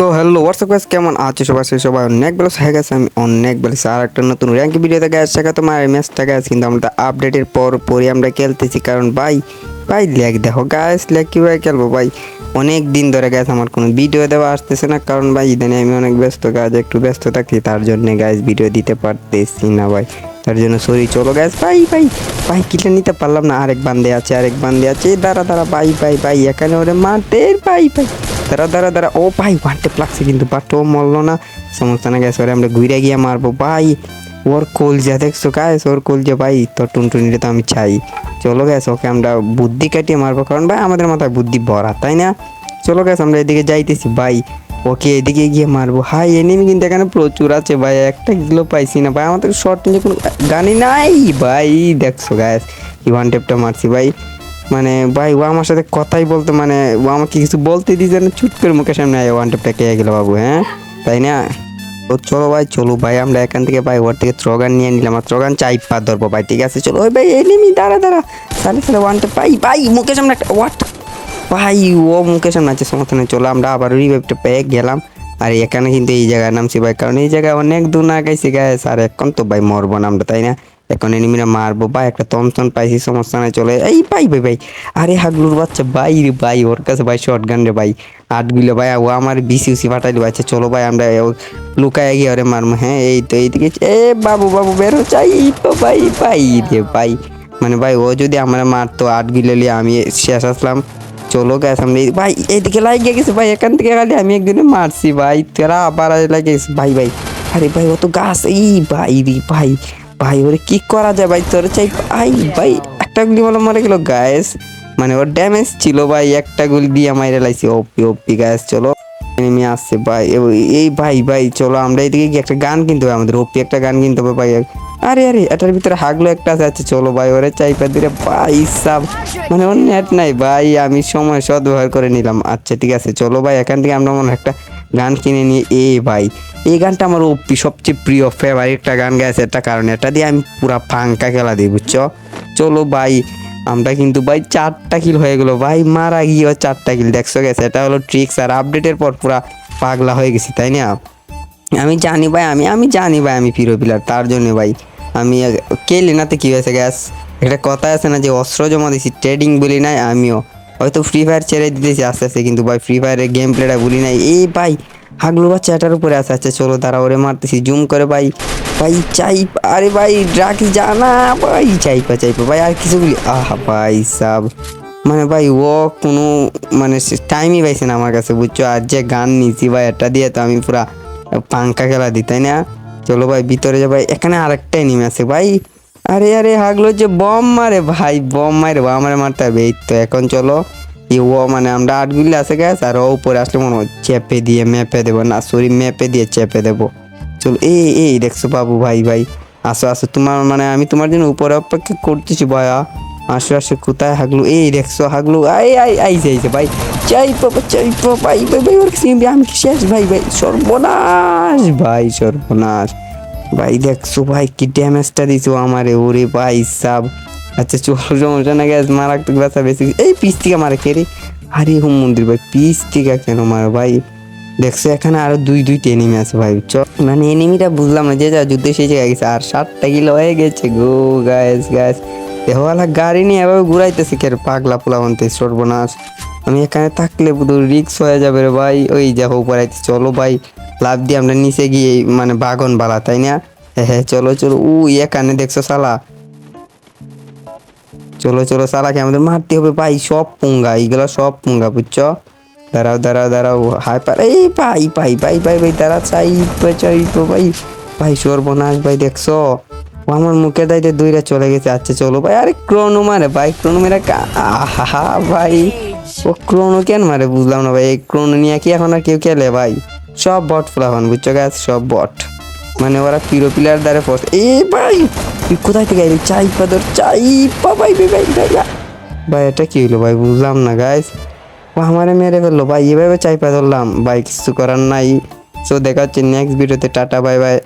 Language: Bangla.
সো হ্যালো হোয়াটসঅ্যাপ গাইস কেমন আছো সবাই? সে সবাই অনেক বেলা হয়ে গেছে আমি অনেক বেলা আর একটা নতুন র্যাঙ্ক ভিডিওতে গ্যাস শেখা তোমার ম্যাচটা গ্যাস কিন্তু আমরা তো আপডেটের পর পরই আমরা খেলতেছি। কারণ ভাই ভাই লেগ দেখো গ্যাস লেগ কীভাবে খেলব? ভাই, অনেক দিন ধরে গ্যাস আমার কোনো ভিডিও দেওয়া আসতেছে না। কারণ ভাই, ইদানে আমি অনেক ব্যস্ত কাজ একটু ব্যস্ত থাকি তার জন্য গ্যাস ভিডিও দিতে পারতেছি না, ভাই। তার জন্য সরি চলো গ্যাস ভাই ভাই ভাই কিলে নিতে পারলাম না। আরেক বান্দে আছে, আরেক বান্দে আছে। দাঁড়া দাঁড়া, ভাই ভাই ভাই, এখানে ওরে মারতে, ভাই ভাই। দাঁড়া দাঁড়া দাঁড়া। ও ভাই ওয়ানটে লাগছে কিন্তু বাট ও মরলো না। সমস্যা না গেছে ওরে আমরা ঘুরে গিয়ে মারবো, ভাই। ওর কলজা, দেখছ গাছ ওর কলজা, ভাই। তোর টুনটুনিটা তো আমি চাই। চলো গেছে ওকে আমরা বুদ্ধি কাটিয়ে মারবো, কারণ ভাই, আমাদের মাথায় বুদ্ধি ভরা, তাই না? চলো গেছে আমরা এদিকে যাইতেছি, ভাই। ওকে এদিকে গিয়ে মারবো। হাই এনিমি কিন্তু এখানে প্রচুর আছে, ভাই। একটা কিলো পাইছি না, ভাই। আমাদের শর্ট নিয়ে কোনো গানই নাই, ভাই। দেখছ গ্যাস ওয়ান টেপটা মারছি, ভাই। মানে ভাই, ও আমার সাথে কথাই বলতে মানে ও আমাকে কিছু বলতে দিছে না চুট করে মুখের সামনে আয় ওয়ান টেপটা কে গেল বাবু হ্যাঁ? তাই না? তো চলো ভাই চলো ভাই, আমরা এখান থেকে ভাই, ওর থেকে ত্রগান নিয়ে নিলাম, আর ত্রগান চাই পা ধরবো ভাই, ঠিক আছে? চলো, ওই ভাই এনিমি দাঁড়া দাঁড়া। তাহলে তাহলে ওয়ান টেপ ভাই ভাই, মুখের সামনে একটা ওয়াট ভাই, ও মুখের সামনে আছে সমস্যা নেই, চলো, আমরা আবার রিভাইভটা পেয়ে গেলাম। আর এখানে কিন্তু এই জায়গায় নামছি ভাই, কারণ এই জায়গায় অনেক দূর না গাইছি গায়ে আর এখন তো ভাই মরবো না আমরা, তাই না? এখন এনিমিরা মারবো। ভাই, একটা তমসন পাইছি, সমস্যা নাই, চলে এই ভাই ভাই ভাই, আরে হাগলুর বাচ্চা, ভাই রে ভাই, ওর কাছে ভাই শর্ট গান রে ভাই। আটগুলো ভাই, ও আমার বিসি উসি ফাটাইলি আচ্ছা চলো ভাই, আমরা লুকায় গিয়ে ওরে মারবো। হ্যাঁ এই তো, এইদিকে এ বাবু বাবু, বেরো চাই তো, ভাই ভাই রে ভাই। মানে ভাই, ও যদি আমরা মারতো আট গিলে লিয়ে আমি শেষ আসলাম। চলো গ্যাস আমি ভাই এদিকে লাগিয়ে গেছে। ভাই, এখান থেকে খালি আমি একদিনে মারছি, ভাই। তোরা আবার লাগিয়ে গেছে। ভাই ভাই, আরে ভাই, ও তো গাছ। এই ভাই রে ভাই। ভাই, ওরে কি করা যায় ভাই? তোর চাই ভাই ভাই, একটা গুলি বলে মারা গেল গ্যাস মানে ওর ড্যামেজ ছিল ভাই, একটা গুলি দিয়ে মাইরে লাইছি। ওপি ওপি গ্যাস চলো। এনিমি আসছে ভাই এই ভাই ভাই, চলো, আমরা এদিকে গিয়ে একটা গান কিনতে হবে, আমাদের ওপি একটা গান কিনতে হবে ভাই। আরে আরে, এটার ভিতরে হাগলো একটা আছে আচ্ছা চলো ভাই, ওরে চাইপা দিলে ভাই, সাব। মানে ওর নেট নাই ভাই, আমি সময় সদ্ব্যবহার করে নিলাম। আচ্ছা ঠিক আছে, চলো ভাই, এখান থেকে আমরা মনে একটা গান কিনে নিয়ে এ ভাই এই গানটা আমার ওপি সবচেয়ে প্রিয় ফেভারিট একটা গান গেছে একটা কারণ এটা দিয়ে আমি পুরা ফাঙ্কা খেলা দিই, বুঝছ? চলো ভাই, আমরা কিন্তু ভাই চারটা কিল হয়ে গেলো, ভাই মারা গিয়েও চারটা কিল দেখছ গেছে এটা হলো ট্রিক্স আর আপডেটের পর পুরা পাগলা হয়ে গেছি, তাই না? আমি জানি ভাই, আমি আমি জানি ভাই আমি প্রিয় প্লেয়ার তার জন্য ভাই আমি কেলি নাতে কী হয়েছে গ্যাস একটা কথা আছে না যে অস্ত্র জমা দিছি ট্রেডিং বলি নাই আমিও। হয়তো ফ্রি ফায়ার ছেড়ে দিতেছি আস্তে আস্তে, কিন্তু ভাই ফ্রি ফায়ারের গেম প্লেটা বলি নাই। এই ভাই হাগলু বাচ্চা এটার উপরে আসা আছে আচ্ছা চলো তারা ওরে মারতেছি, জুম করে ভাই। ভাই চাই আরে ভাই ড্রাগস জানা ভাই, চাইপা চাইপা, ভাই, আর কিছু বলি, আহা ভাই সাব। মানে ভাই, ও কোনো মানে টাইমই পাইছে না আমার কাছে, বুঝছ? আর যে গান নিছি ভাই এটা দিয়ে তো আমি পুরা পাঙ্কা খেলা দিই, তাই না? চলো ভাই, ভিতরে যা ভাই, এখানে আরেকটাই এনিমি আছে ভাই। আরে আরে, হাগলো যে বম মারে, ভাই, বম মারে বা আমারে মারতে হবে, এই তো, এখন চলো। ও মানে আমরা আটগুলি আছে গ্যাস আর ও উপরে আসলে মনে হয় চেপে দিয়ে মেপে দেবো। না সরি মেপে দিয়ে চেপে দেবো। চলো, এই এই দেখছ বাবু ভাই ভাই। আসো আসো, তোমার মানে আমি তোমার জন্য উপরে অপেক্ষা করতেছি ভাইয়া। আসো আসো, কোথায় হাগলু? এই দেখছ হাগলু? আই আই আইছে আইছে ভাই। চাই বাবা চাই বাবা ভাই ভাই ভাই, ওর কাছে আমি কি শেষ, ভাই ভাই? সর্বনাশ ভাই সর্বনাশ। ভাই, দেখছ ভাই, কি ড্যামেজটা দিছো আমারে, ওরে ভাই, সাব। আচ্ছা চলো সমস্যা না গ্যাস মারাত্মক ব্যথা বেশি এই পিস থেকে মারে কে রে? আরে হুম, মন্দির ভাই পিস থেকে কেন মারে ভাই? দেখছ, এখানে আরও দুই, দুইটা এনিমি আছে ভাই চ মানে এনিমিটা বুঝলাম না, যে যা যুদ্ধে সেই জায়গায় গেছে, আর সাতটা কিলো হয়ে গেছে। গো গ্যাস গ্যাস দেহওয়ালা গাড়ি নিয়ে এভাবে ঘুরাইতেছে কে পাগলা পোলা বনতে সর্বনাশ। আমি এখানে থাকলে পুরো রিক্স হয়ে যাবে রে ভাই। ওই উপরে আইতে চলো ভাই। লাভ দিয়ে আমরা নিচে গিয়ে মানে বাগন বালা, তাই না? হ্যাঁ হ্যাঁ চলো চলো। উ এখানে দেখছ সালা চলো চলো সালাকে আমাদের মারতে হবে, ভাই, সব পুঙ্গা, এইগুলো সব পুঙ্গা, বুঝছ? দাঁড়াও দাঁড়াও দাঁড়াও হাই পার এই ভাই ভাই ভাই ভাই ভাই, দাঁড়া, চাই চাই তো ভাই ভাই, সর্বনাশ, ভাই, দেখছ? ও আমার মুখে দাইতে দুইটা চলে গেছে আচ্ছা চলো, ভাই, আরে ক্রোনো মারে, ভাই, ক্রোনো মেরে আহা ভাই, ও ক্রোনো কেন মারে, বুঝলাম না, ভাই, এই ক্রোনো নিয়ে কি এখন আর কেউ খেলে, ভাই? সব বট ফ্লাফান বুঝছ গাছ সব বট। মানে ওরা পিরো পিলার দ্বারা ফোর্স এ ভাই কোথায় থেকে এলি? চাই পাদর চাই পা, ভাই ভাই ভাই। ভাই এটা কি হলো? ভাই, বুঝলাম না গাইস ও, আমারে মেরে ফেলল। ভাই, এভাবে চাই পা ধরলাম। ভাই, কিছু করার নাই। সো দেখা হচ্ছে নেক্সট ভিডিওতে টাটা বাই বাই